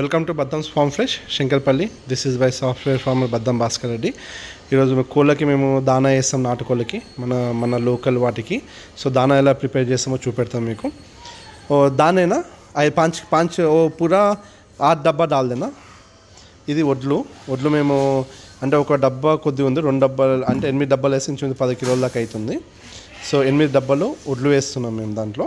Welcome to Baddam's farm fresh Shankarpalli this is by software farmer Baddam Bhaskar Reddy ఈరోజు కోళ్ళకి మేము దానా వేస్తాం నాటుకోళ్ళకి మన మన లోకల్ వాటికి. సో దానా ఎలా ప్రిపేర్ చేస్తామో చూపెడతాం మీకు. ఓ దానేనా? అది పాంచ్ పాంచ్ ఓ పూరా ఆరు డబ్బా డాల్దేనా? ఇది వడ్లు. వడ్లు మేము అంటే ఒక డబ్బా కొద్ది ఉంది రెండు డబ్బాలు అంటే ఎనిమిది డబ్బాలు వేసి నుంచి పది కిలోల దాకా అవుతుంది. సో ఎనిమిది డబ్బాలు వడ్లు వేస్తున్నాం మేము దాంట్లో.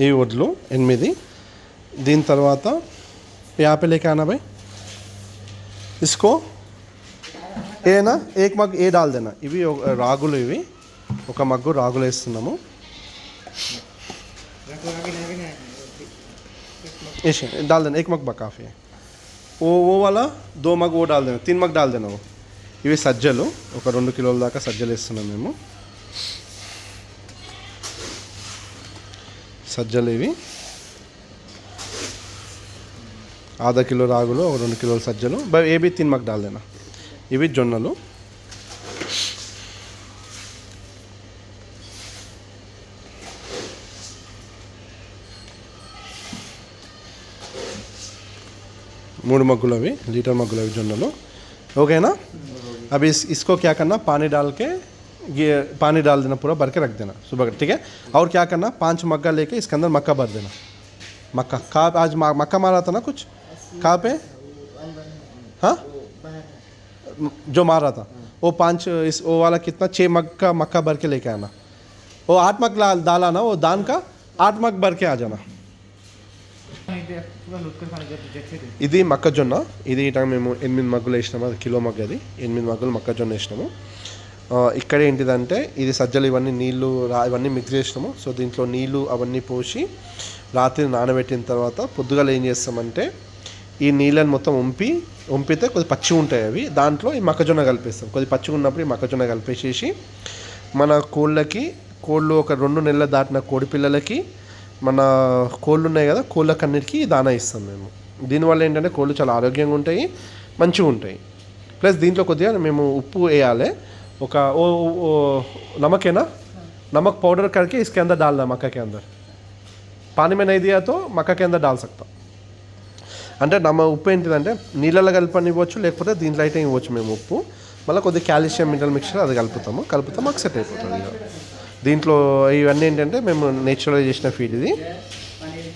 ఈ వడ్లు ఎనిమిది దీని తర్వాత यहाँ पे लेके आना भाई इसको ఏ నా ఏక్ మగ్ ఏ డాల్ దేనా ఇవి ఒక- రాగులు ఇవి ఒక మగ్గు రాగులు వేస్తున్నాము ऐसे डाल देना एक मग बा काफ़ी है वो वो वाला दो मग वो डाल देना तीन मग डाल देना वो ఇవి సజ్జలు ఒక రెండు కిలోల దాకా సజ్జలు వేస్తున్నాం మేము సజ్జలు ఇవి. ఆధ కిలో రాగులు ఒక రెండు కిలోల సజ్జలు. ఏబి తిన్ మాకు డాలేనా ఇవి జొన్నలు. మూడు మగ్గులు అవి లీటర్ మగ్గులు అవి జొన్నలు. ఓకేనా? అవి ఇస్కో క్యాకన్నా పానీ డాల్కే ये पानी डाल देना पूरा भर के रख देना सुबह का, ठीक है और क्या करना पांच मग्गा लेके इसके अंदर मक्का भर देना मक्का कहाँ पे आज मा- मक्का मारा था ना कुछ कहाँ पे हाँ जो मारा था वो पांच इस वो वाला कितना छः मग का मक्का भर के लेके आना वो आठ मग ला- डाला ना वो दान का आठ मग भर के आ जाना पूरा लुट कर खाने के जैसे थे ఇది మొక్కజొన్న ఇది ఇట మేము ఎనిమిది మగ్గులు వేసినాము అది కిలో మగ్గ అది ఎనిమిది మగ్గులు మొక్కజొన్న వేసినాము ఆ, ఇక్కడ ఏంటిదంటే ఇది సజ్జలు ఇవన్నీ నీళ్ళు రా ఇవన్నీ మిక్స్ చేసినాము. సో దీంట్లో నీళ్ళు అవన్నీ పోసి రాత్రి నానబెట్టిన తర్వాత పొద్దుగాల ఏం చేస్తామంటే ఈ నీళ్ళని మొత్తం వంపి వంపితే కొద్ది పచ్చిగా ఉంటాయి అవి. దాంట్లో ఈ మొక్కజొన్న కలిపేస్తాం. కొద్ది పచ్చిగా ఉన్నప్పుడు ఈ మొక్కజొన్న కలిపేసేసి మన కోళ్ళకి కోళ్ళు ఒక రెండు నెలలు దాటిన కోడి పిల్లలకి మన కోళ్ళు ఉన్నాయి కదా కోళ్ళకన్నిటికీ దానా ఇస్తాం మేము. దీనివల్ల ఏంటంటే కోళ్ళు చాలా ఆరోగ్యంగా ఉంటాయి మంచిగా ఉంటాయి. ప్లస్ దీంట్లో కొద్దిగా మేము ఉప్పు వేయాలి. ఒక ఓ ఓ नमक है ना नमक पाउडर करके इसके अंदर डालना मक्का के अंदर पानी में नहीं दिया तो मक्का के अंदर डाल सकता అంటే నమ్మ ఉప్పు ఏంటిదంటే నీళ్ళలో కలిపని ఇవ్వచ్చు లేకపోతే దీంట్లో అయితే ఇవ్వచ్చు మేము ఉప్పు మళ్ళీ కొద్దిగా కాల్షియం మినరల్ మిక్చర్ అది కలుపుతాము కలిపితే మాకు సెట్ అయిపోతుంది ఇక దీంట్లో ఇవన్నీ ఏంటంటే మేము నేచురల్గా చేసిన ఫీడ్ ఇది